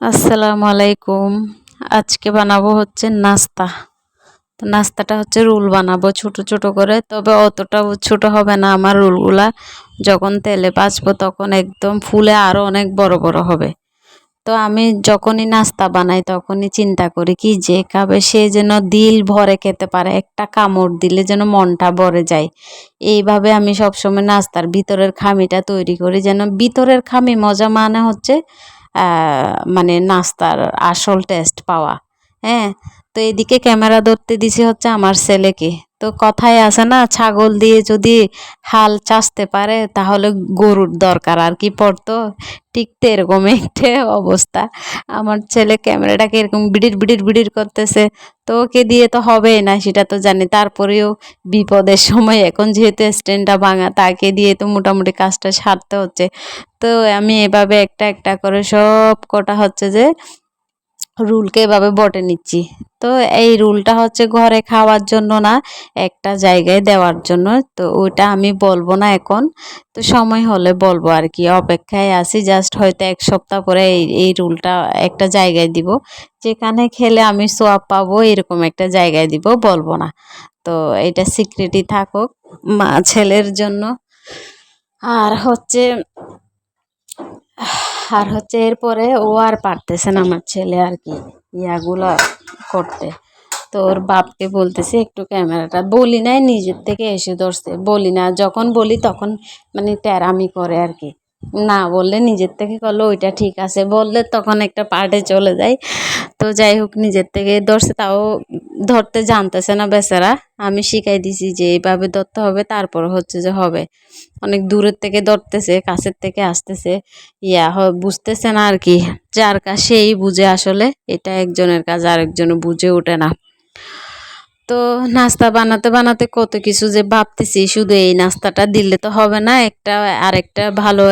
আসসালামু আলাইকুম। আজকে বানাবো হচ্ছে নাস্তা। নাস্তাটা হচ্ছে রুল বানাবো ছোট ছোট করে, তবে অতটা ছোট হবে না আমার রোলগুলা। যখন তেলে বাঁচবো তখন একদম ফুলে আরও অনেক বড় বড় হবে। তো আমি যখনই নাস্তা বানাই তখনই চিন্তা করি কি যে খাবে সে যেন দিল ভরে খেতে পারে, একটা কামড় দিলে যেন মনটা ভরে যায়। এইভাবে আমি সবসময় নাস্তার ভিতরের খামিটা তৈরি করি যেন ভিতরের খামি মজা মানে হচ্ছে মানে নাস্তার আসল টেস্ট পাওয়া। হ্যাঁ তো এদিকে ক্যামেরা ধরতে দিছে হচ্ছে আমার ছেলেকে। তো কথায় আছে না, ছাগল দিয়ে যদি হাল চাষতে পারে তাহলে গরুর দরকার, আর কি পড়তো? ঠিক তো এরকম একটা অবস্থা। আমার ছেলে ক্যামেরাটাকে এরকম বিড়ির বিড়ির বিড়ির করতেছে, তো ওকে দিয়ে তো হবেই না, সেটা তো জানি। তারপরেও বিপদের সময়, এখন যেহেতু স্ট্যান্ডটা ভাঙা, তাকে দিয়ে তো মোটামুটি কাজটা সারতে হচ্ছে। তো আমি এভাবে একটা একটা করে সব কটা হচ্ছে যে রুলকে এভাবে বটে নিচ্ছি। তো এই রুলটা হচ্ছে ঘরে খাওয়ার জন্য না, একটা জায়গায় দেওয়ার জন্য। তো ওইটা আমি বলব না এখন। তো সময় হলে বলব আর কি, অপেক্ষায় আছি। জাস্ট হয়তো এক সপ্তাহ পরে এই এই রুলটা একটা জায়গায় দিব। যেখানে খেলে আমি সোয়াব পাবো, এরকম একটা জায়গায় দিব, বলব না। তো এটা সিক্রেটই থাকুক মা ছেলের জন্য। আর হচ্ছে আর হচ্ছে এরপরে ও আর পারতেছে না আমার ছেলে আর কি। ইয়াগুলো করতে। তো ওর বাপকে বলতেছে, একটু ক্যামেরাটা বলি নাই, নিজের থেকে এসে ধরছে। বলি না, যখন বলি তখন মানে ট্যারামি করে আর কি। না, বললে নিজের থেকে করল, ওইটা ঠিক আছে। বললে তখন একটা পার্টে চলে যায়। তো যাই হোক, নিজের থেকে ধরছে, তাও ধরতে জানতেছে না বেচারা। আমি শিখাই দিছি যে এইভাবে ধরতে হবে, তারপর হচ্ছে যে হবে। অনেক দূরের থেকে ধরতেছে, কাছের থেকে আসতেছে। ইয়া বুঝতেছে না আর কি। যার কাজ সেই বুঝে আসলে, এটা একজনের কাজ আরেকজন বুঝে ওঠে না। তো নাস্তা বানাতে বানাতে কত কিছু যে ভাবতেছি, শুধু এই নাস্তাটা দিলে তো হবে না, একটা আরেকটা ভালো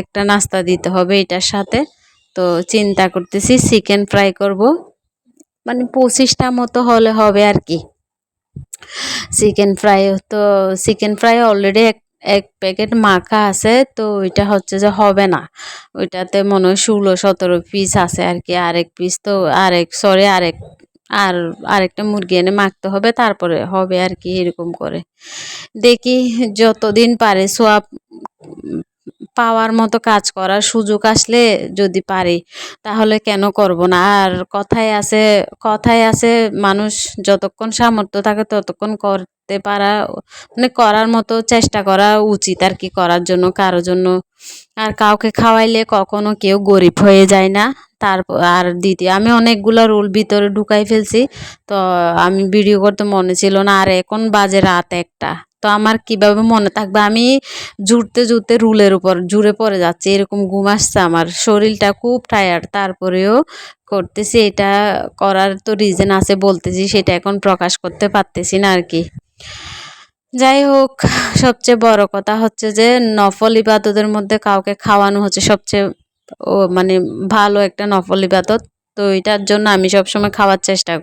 একটা নাস্তা দিতে হবে এটার সাথে। তো চিন্তা করতেছি চিকেন ফ্রাই করব। মানে পঁচিশটা মতো হলে হবে আর কি। চিকেন ফ্রাই, তো চিকেন ফ্রাই অলরেডি এক এক প্যাকেট মাখা আছে, তো ওইটা হচ্ছে যে হবে না। ওইটাতে মনে হয় ষোলো সতেরো পিস আছে আর কি, আরেক পিস তো আরেক সরি আরেক আর আরেকটা মুরগি এনে মাখতে হবে, তারপরে হবে আর কি এরকম করে। দেখি যতদিন পারে সোয়াব পাওয়ার মতো কাজ করার সুযোগ আসলে যদি পারি, তাহলে কেন করব না? আর কথায় আছে কথায় আছে মানুষ যতক্ষণ সামর্থ্য থাকে ততক্ষণ করতে পারা মানে করার মতো চেষ্টা করা উচিত আর কি করার জন্য কারোর জন্য। আর কাউকে খাওয়াইলে কখনো কেউ গরিব হয়ে যায় না। তারপর আর দ্বিতীয়, আমি অনেকগুলো রোল ভিতরে ঢুকাই ফেলছি। তো আমি ভিডিও করতে মনে ছিল না, আর এখন বাজে রাত একটা। তো আমার কীভাবে মনে থাকবে? আমি জুড়তে জুড়তে রুলের উপর, জুড়ে পড়ে যাচ্ছে, এরকম ঘুম আসছে আমার। শরীরটা খুব টায়ার্ড তারপরেও করতেছি। এটা করার তো রিজন আছে বলতেছি, সেটা এখন প্রকাশ করতে পারতেছি না আর কি যাই হোক, সবচেয়ে বড় কথা হচ্ছে যে নফল ইবাদতের মধ্যে কাউকে খাওয়ানো হচ্ছে সবচেয়ে ও মানে ভালো একটা নফল ইবাদত তো এটার জন্য আমি সবসময় খাওয়ার চেষ্টা করি।